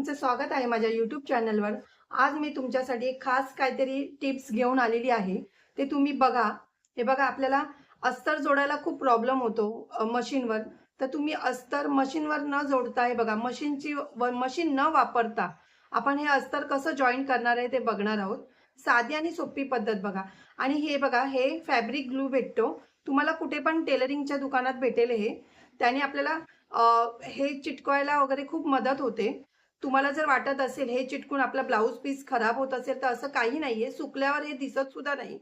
तुमचं स्वागत आहे माझ्या युट्यूब चॅनलवर आज मी तुमच्यासाठी एक खास काहीतरी टिप्स घेऊन आलेली आहे. ते तुम्ही बघा. हे बघा आपल्याला अस्तर जोडायला खूप प्रॉब्लेम होतो मशीनवर तर तुम्ही अस्तर मशीनवर न जोडता हे बघा मशीनची मशीन न वापरता आपण हे अस्तर कसं जॉईन करणार आहे ते बघणार आहोत. साधी आणि सोपी पद्धत बघा. आणि हे बघा हे फॅब्रिक ग्लू भेटतो. तुम्हाला कुठे पण टेलरिंगच्या दुकानात भेटेल हे. त्याने आपल्याला हे चिटकवायला वगैरे खूप मदत होते. तुम्हाला जर वाटत असेल हे चिटकून आपला ब्लाऊज पीस खराब होत असेल तर असं काही नाहीये. सुकल्यावर हे दिसत सुद्धा नाही.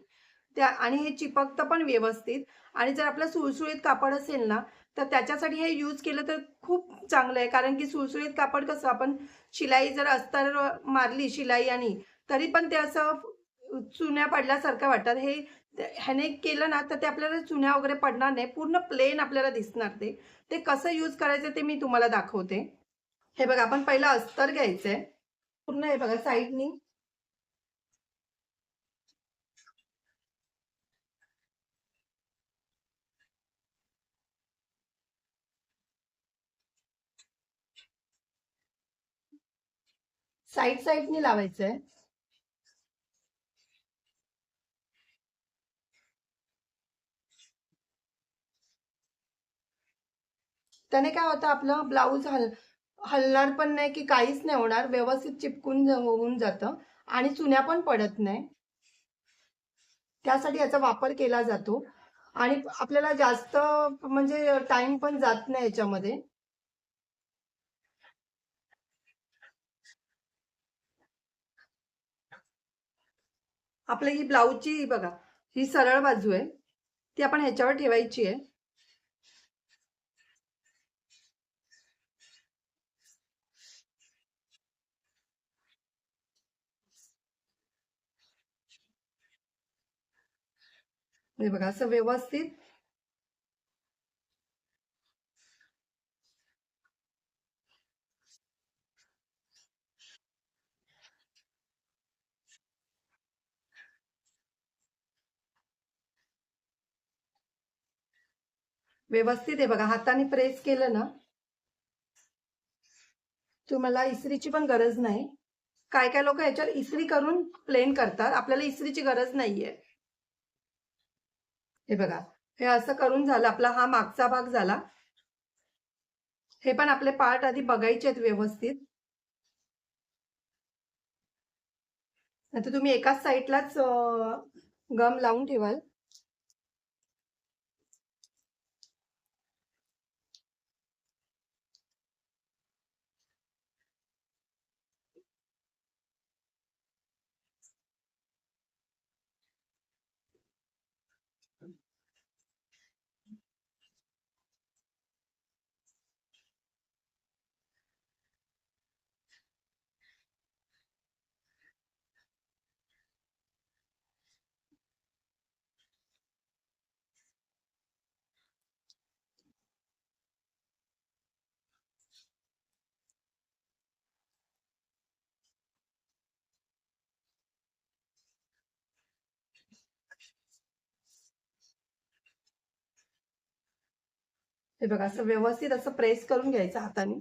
त्या आणि हे चिपकतं पण व्यवस्थित. आणि जर आपलं सुळसुळीत कापड असेल ना तर त्याच्यासाठी हे यूज केलं तर खूप चांगलं आहे. कारण की सुळसुळीत कापड कसं आपण शिलाई जर अस्तर मारली शिलाई आणि तरी पण ते असं चुन्या पडल्यासारखं वाटतात हे ह्याने केलं ना तर ते आपल्याला चुन्या वगैरे पडणार नाही. पूर्ण प्लेन आपल्याला दिसणार ते. ते कसं यूज करायचं ते मी तुम्हाला दाखवते. हे बघा आपण पहिलं अस्तर घ्यायचंय. पूर्ण हे बघा साईडनी साईड साईडनी लावायचंय. त्याने काय होतं आपलं ब्लाऊज हल हलणार पण नाही की काहीच नाही होणार व्यवस्थित चिपकून होऊन जातं आणि चुन्या पण पडत नाही. त्यासाठी याचा वापर केला जातो आणि आपल्याला जास्त म्हणजे टाइम पण जात नाही याच्यामध्ये. आपल्या ही ब्लाऊजची बघा ही सरळ बाजू आहे. ती आपण ह्याच्यावर ठेवायची आहे. म्हणजे बघा असं व्यवस्थित. व्यवस्थित आहे बघा हाताने प्रेस केलं ना. तुम्हाला इस्त्रीची पण गरज नाही. काय काय लोक याच्यावर इस्त्री करून प्लेन करतात. आपल्याला इस्त्रीची गरज नाहीये. हे बघा. हे असं करून झालं आपला हा मागचा भाग झाला. हे पण आपले पार्ट आधी बघायचे आहेत व्यवस्थित. आता तुम्ही एकाच साईडलाच गम लावून ठेवाल. हे बघा असं व्यवस्थित असं प्रेस करून घ्यायचं हाताने.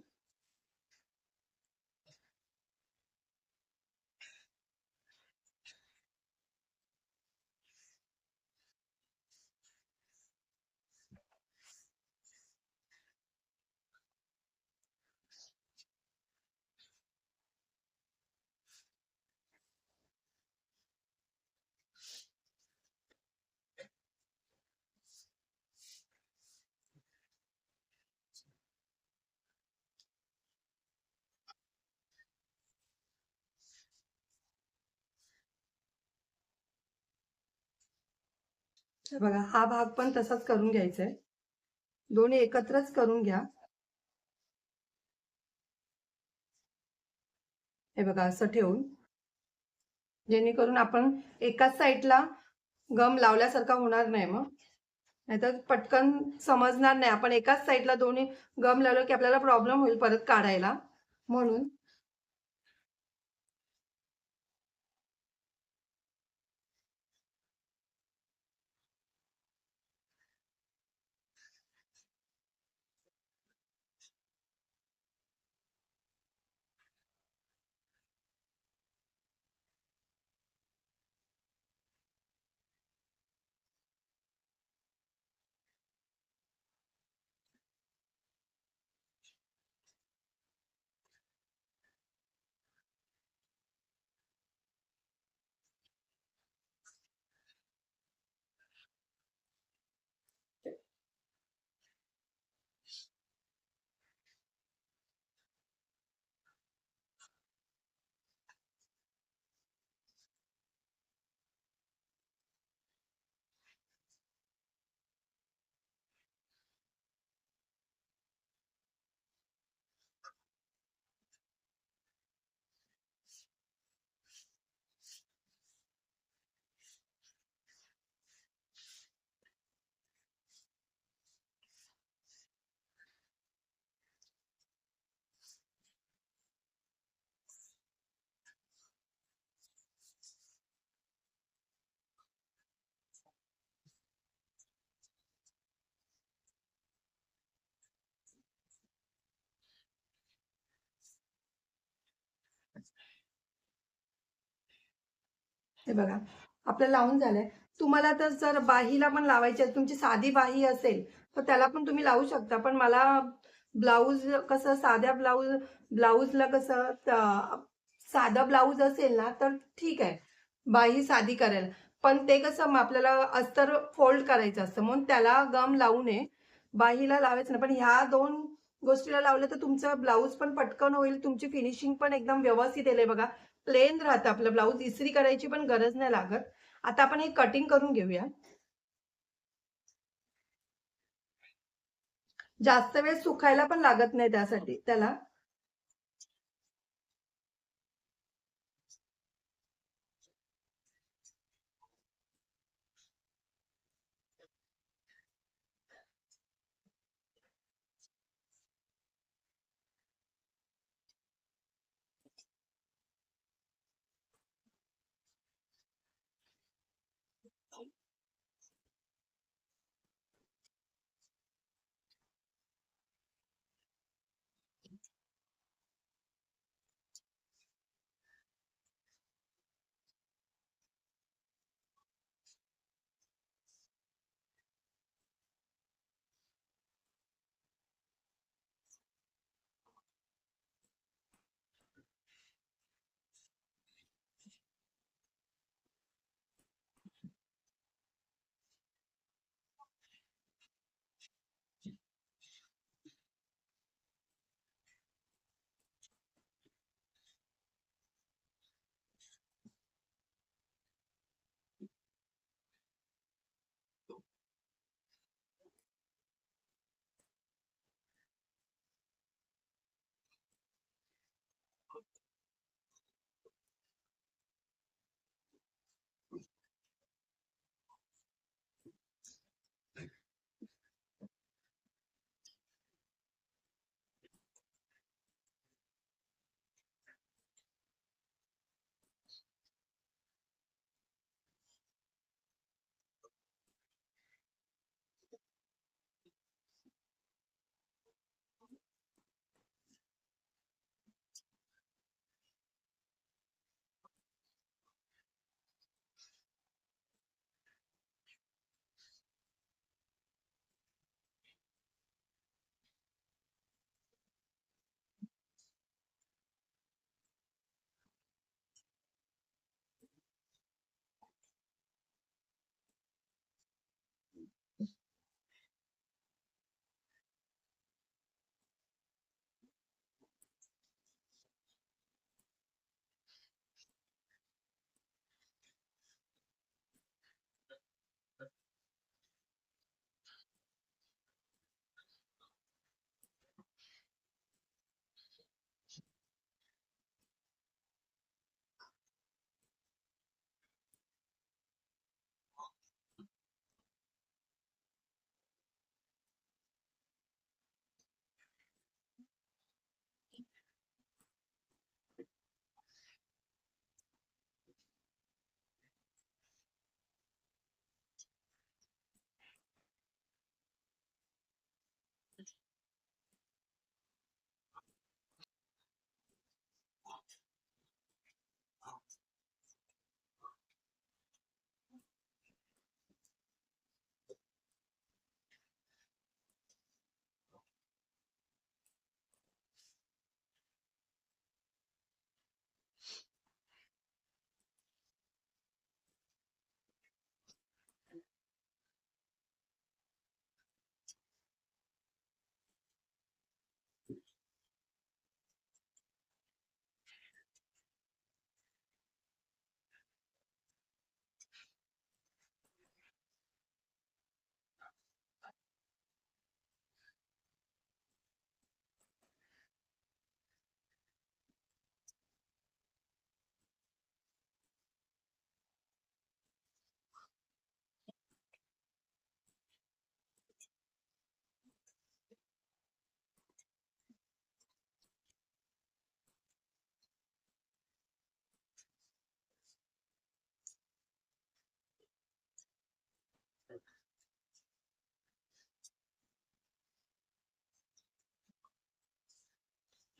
बघा हा भाग पण तसाच करून घ्यायचा आहे दोन्ही एकत्रच करून घ्या. हे बघा असं ठेवून. जेणेकरून आपण एकाच साईडला गम लावल्यासारखा होणार नाही मग. नाहीतर पटकन समजणार नाही. आपण एकाच साईडला दोन्ही गम लावलं की आपल्याला प्रॉब्लेम होईल परत काढायला. म्हणून हे बघा आपलं लावून झालंय. तुम्हाला तर जर बाहीला पण लावायची असेल तुमची साधी बाही असेल तर त्याला पण तुम्ही लावू शकता. पण मला ब्लाऊज कसं साध्या ब्लाऊज ब्लाऊजला कसं साधा ब्लाऊज असेल ना तर ठीक आहे. बाही साधी करायला पण ते कसं मग आपल्याला अस्तर फोल्ड करायचं असतं म्हणून त्याला गम लावू नये. बाहीला लावायचं नाही पण ह्या दोन गोष्टीला लावलं तर तुमचं ब्लाऊज पण पटकन होईल तुमची फिनिशिंग पण एकदम व्यवस्थित येईल. बघा प्लेन राहतं आपलं ब्लाऊज इस्त्री करायची पण गरज नाही लागत. आता आपण हे कटिंग करून घेऊया. जास्त वेळ सुकायला पण लागत नाही त्यासाठी त्याला.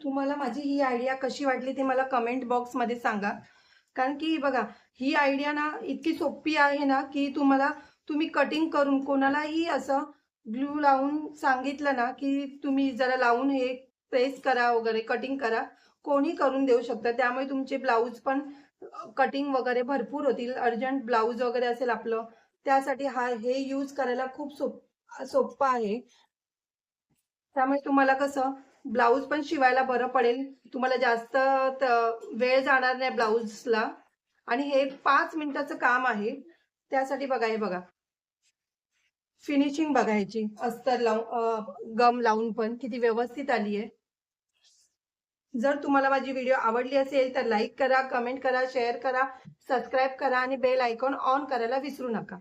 तुम्हाला माझी ही आयडिया कशी वाटली ते मला कमेंट बॉक्समध्ये सांगा. कारण की बघा ही आयडिया ना इतकी सोपी आहे ना की तुम्हाला तुम्ही कटिंग करून कोणालाही असं ग्लू लावून सांगितलं ना की तुम्ही जरा लावून हे प्रेस करा वगैरे कटिंग करा. कोणी करून देऊ शकतं. त्यामुळे तुमचे ब्लाऊज पण कटिंग वगैरे भरपूर होतील. अर्जंट ब्लाऊज वगैरे असेल आपलं. त्यासाठी हा हे यूज करायला खूप सोप सोपं आहे. त्यामुळे तुम्हाला कसं ब्लाऊज पण शिवायला बरं पडेल. तुम्हाला जास्त वेळ जाणार नाही ब्लाऊजला. आणि हे पाच मिनिटाचं काम आहे. त्यासाठी बघा हे बघा. फिनिशिंग बघायची अस्तर लावून गम लावून पण किती व्यवस्थित आली आहे. जर तुम्हाला माझी व्हिडिओ आवडली असेल तर लाईक करा कमेंट करा शेअर करा सबस्क्राईब करा आणि बेल आयकॉन ऑन करायला विसरू नका.